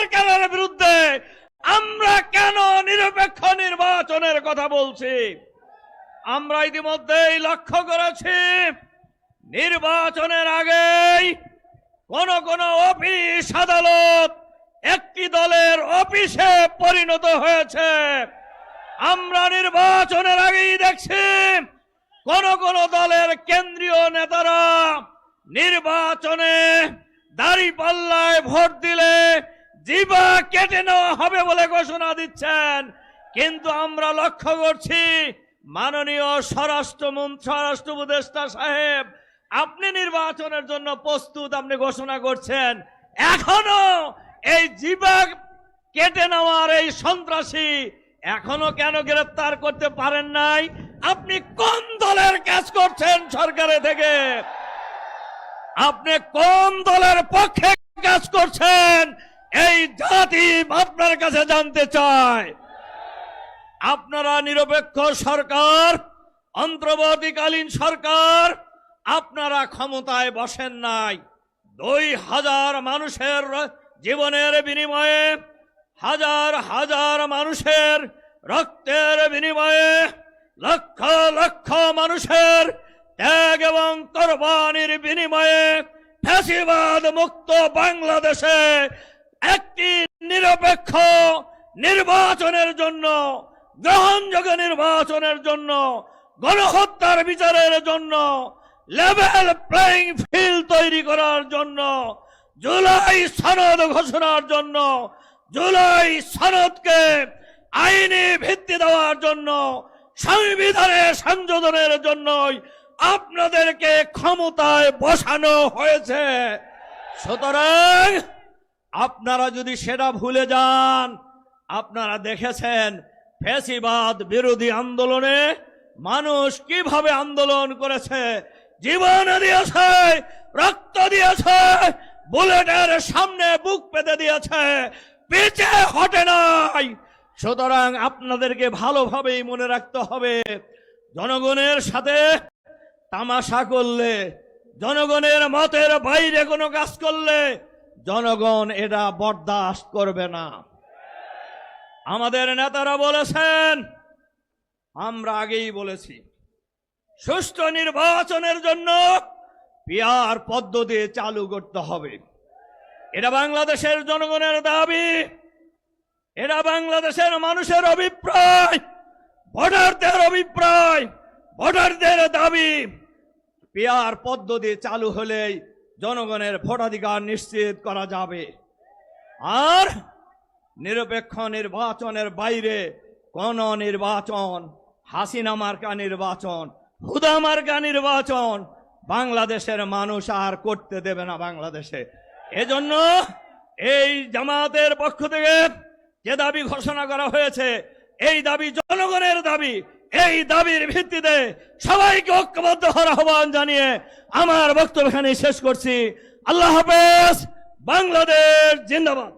সরকারের বিরুদ্ধে আমরা কেন নিরপেক্ষ নির্বাচনের কথা বলছি? আমরা ইতিমধ্যেই লক্ষ্য করেছি, নির্বাচনের আগেই কোন কোন অফিস আদালত একটি দলের অফিসে পরিণত হয়েছে। আমরা নির্বাচনের আগেই দেখছি কোন কোন দলের কেন্দ্রীয় নেতারা নির্বাচনে দাড়ি পাল্লায় ভোট দিলে জিবা কেটে নেওয়া হবে বলে ঘোষণা দিচ্ছেন। কিন্তু আমরা লক্ষ্য করছি, মাননীয় স্বরাষ্ট্রমন্ত্রী স্বরাষ্ট্র উপদেষ্টা সাহেব, আপনি নির্বাচনের জন্য প্রস্তুত, আপনি ঘোষণা করছেন। এখনও এই জিবা কেটে নেওয়ার এই সন্ত্রাসী এখনও কেন গ্রেফতার করতে পারেন নাই? আপনি কোন দলের কাজ করছেন সরকারে থেকে? আপনি কোন দলের পক্ষে কাজ করছেন? জাতি আপনার কাছে জানতে চায় আপনারা নিরপেক্ষ সরকার, অন্তর্বর্তীকালীন সরকার, আপনারা ক্ষমতায় বসেন নাই। দুই হাজার মানুষের জীবনের বিনিময়ে, হাজার হাজার মানুষের রক্তের বিনিময়ে, লক্ষ লক্ষ মানুষের ত্যাগ এবং কোরবানির বিনিময়ে ফ্যাসিবাদ মুক্ত বাংলাদেশে একটি নিরপেক্ষ নির্বাচনের জন্য, গ্রহণযোগ্য নির্বাচনের জন্য, গণহত্যার বিচারের জন্য লেভেল প্লেইং ফিল্ড তৈরি করার জন্য, জুলাই সনদ ঘোষণার জন্য, জুলাই সনদকে আইনি ভিত্তি দেওয়ার জন্য সংবিধানে সংযোজনের জন্যই আপনাদেরকে ক্ষমতায় বসানো হয়েছে। সুতরাং আপনারা যদি সেটা ভুলে যান, আপনারা দেখেছেন ফ্যাসিবাদ বিরোধী আন্দোলনে মানুষ কীভাবে আন্দোলন করেছে? জীবন দিয়েছে, রক্ত দিয়েছে, বুলেটের সামনে বুক পেতে দিয়েছে পিছে হটে নাই। সুতরাং আপনাদেরকে ভালোভাবেই মনে রাখতে হবে, জনগণের সাথে তামাশা করলে, জনগণের মতের বাইরে কোনো কাজ করলে জনগণ এটা বরদাস্ত করবে না। আমাদের নেতারা বলেছেন, আমরা আগেই বলেছি সুষ্ঠু নির্বাচনের জন্য পিয়ার পদ্ধতি চালু করতে হবে। এটা বাংলাদেশের জনগণের দাবি, এটা বাংলাদেশের মানুষের অভিপ্রায়, ভোটারদের অভিপ্রায়, ভোটারদের দাবি, পিয়ার পদ্ধতি চালু হলেই জনগণের ভোটাধিকার নিশ্চিত করা যাবে। আর নিরপেক্ষ নির্বাচনের বাইরে কোন নির্বাচন, হাসিনা মার্কা নির্বাচন, হুদা মার্কা নির্বাচন বাংলাদেশের মানুষ আর করতে দেবে না বাংলাদেশে। এজন্য এই জামাতের পক্ষ থেকে যে দাবি ঘোষণা করা হয়েছে, এই দাবি জনগণের দাবি। এই দাবির ভিত্তিতে সবাইকে ঐক্যবদ্ধ হওয়ার আহ্বান জানিয়ে আমার বক্তব্য এখানে শেষ করছি। আল্লাহ হাফেজ, বাংলাদেশ জিন্দাবাদ।